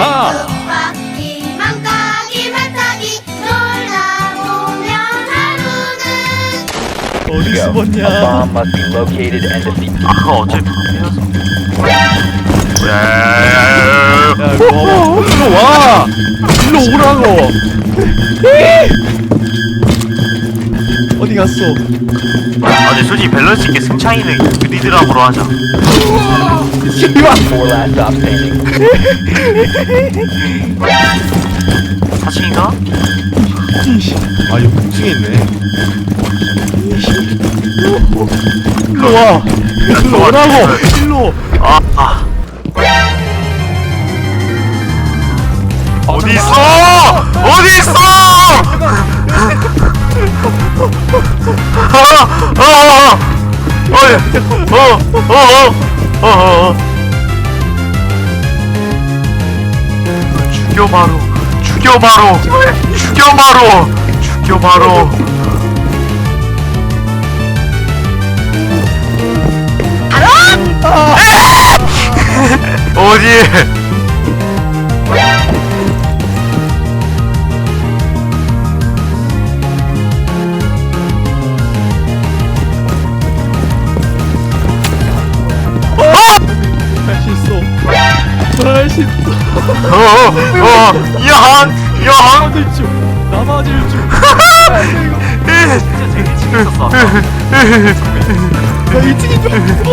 아하. 바퀴 망가기 말타기 놀다 보면 하루는. 어디 A 숨었냐? Bomb must be located and defeated. 아까 어차피 야 이거 와봐. 일로 와. 일로 오라고 갔어 아 근데 솔직히 밸런스 있게 승창이는 그리드랍으로 하자 씨발 Four last stop standing. 사칭인가? 아 이거 공중에 있네 일로 와 일로 오라고 일로 아, 아. 어디 있어? 어디 있어? 아, 아, 아, 어이, 어, 어, 어, 어, 어. 죽여 바로, 죽여 바로, 죽여 바로, 죽여 바로. 어디? 80도 어어 야한 야한. 남아질 줄 남아질 줄 야, 이거 진짜 되게 재밌었어 야 2층인 줄 알았어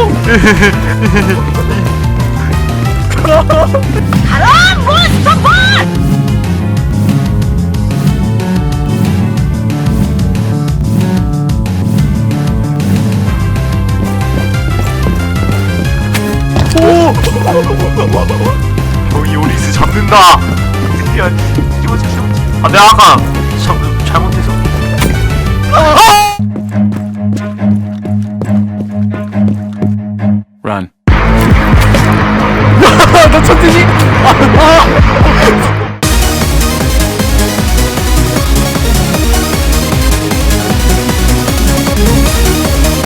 가라 몬스터 볼! 형이 오리스 잡는다. 야, 찍어 찍어. 아, 내가 아까 참, 잘못해서. 너 천재지? 아, 아!